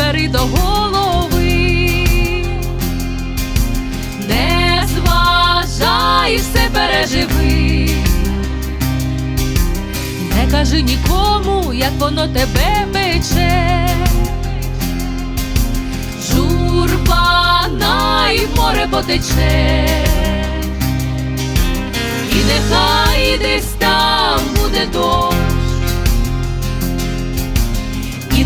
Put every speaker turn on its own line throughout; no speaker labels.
бери до голови, не зважай, все переживи, не кажи нікому, як воно тебе пече, журба най море потече, і нехай десь там буде добре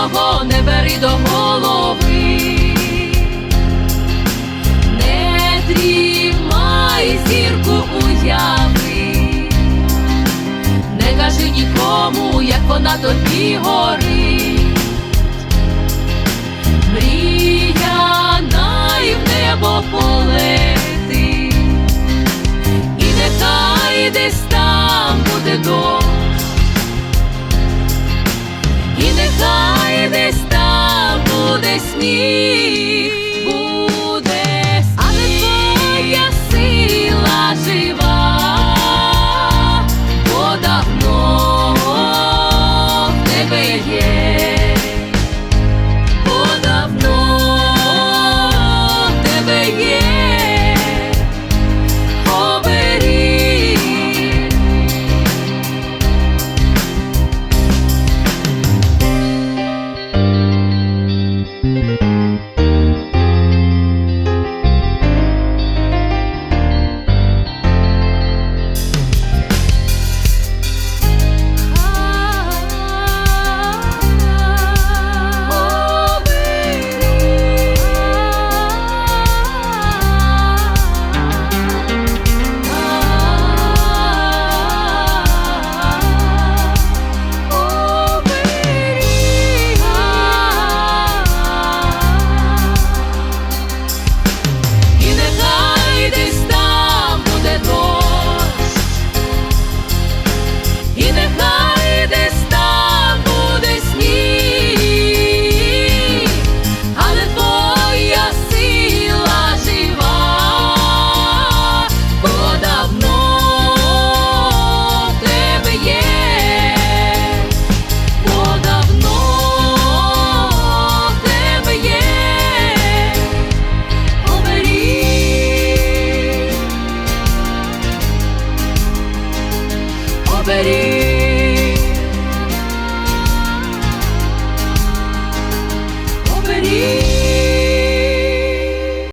Чужого, не бери до голови, не тримай зірку уяви, не кажи нікому, як вона тобі горить. Мрія най need